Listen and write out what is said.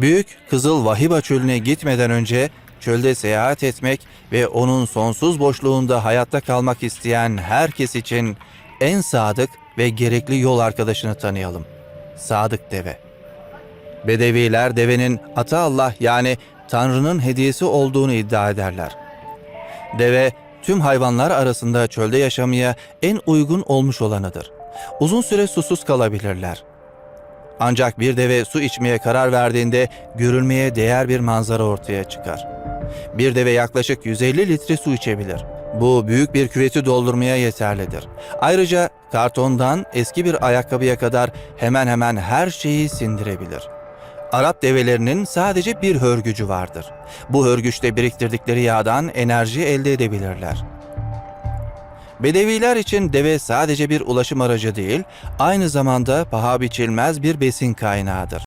Büyük Kızıl Vahiba çölüne gitmeden önce çölde seyahat etmek ve onun sonsuz boşluğunda hayatta kalmak isteyen herkes için en sadık ve gerekli yol arkadaşını tanıyalım. Sadık Deve. Bedeviler devenin Ata Allah yani Tanrı'nın hediyesi olduğunu iddia ederler. Deve tüm hayvanlar arasında çölde yaşamaya en uygun olmuş olanıdır. Uzun süre susuz kalabilirler. Ancak bir deve su içmeye karar verdiğinde görülmeye değer bir manzara ortaya çıkar. Bir deve yaklaşık 150 litre su içebilir. Bu büyük bir küveti doldurmaya yeterlidir. Ayrıca kartondan eski bir ayakkabıya kadar hemen hemen her şeyi sindirebilir. Arap develerinin sadece bir hörgücü vardır. Bu hörgüçte biriktirdikleri yağdan enerji elde edebilirler. Bedeviler için deve sadece bir ulaşım aracı değil, aynı zamanda paha biçilmez bir besin kaynağıdır.